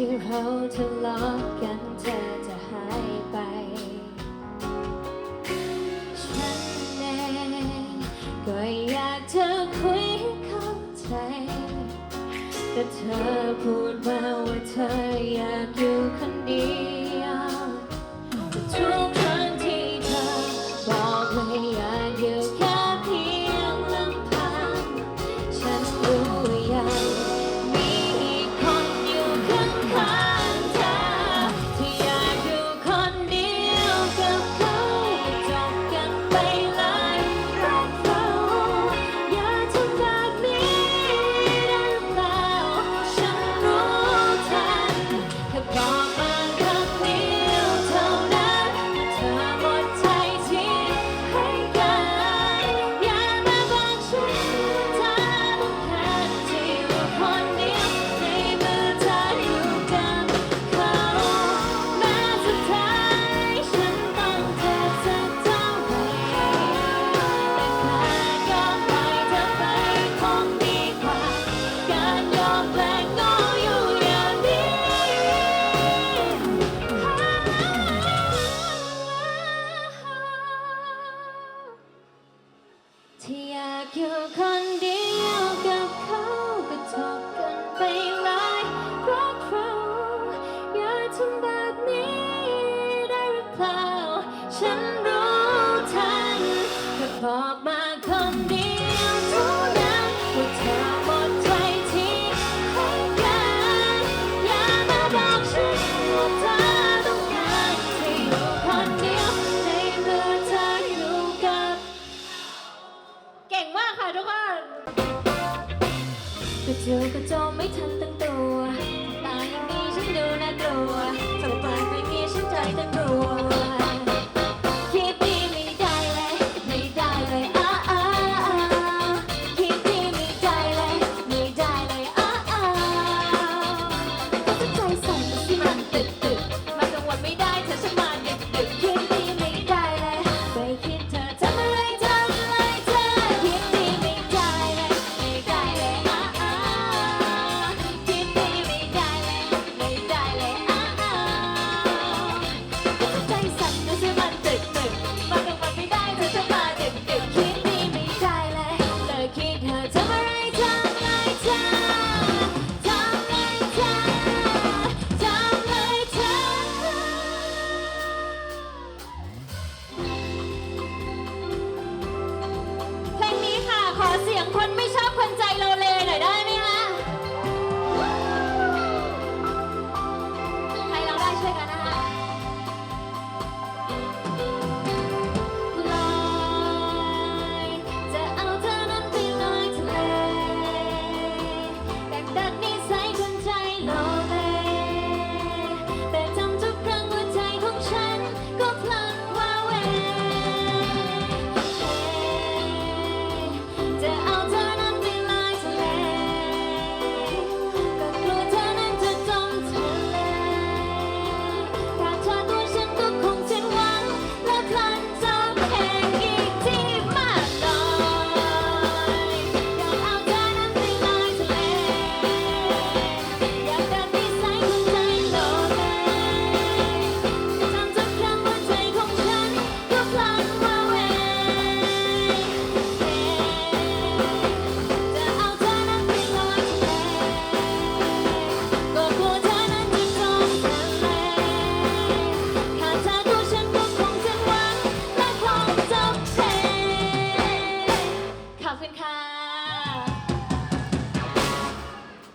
ที่เราทะเลาะกันเธอจะหายไป ฉันเองก็อยากเธอคุยเข้าใจ แต่เธอพูดมาว่าเธออยากอยู่คนเดียว 今日こ ก่งมากค่ะทุกคนกระโจกรจมไม่ทันตั้งตัวตาย่งนี้ฉันดูน่ากลัว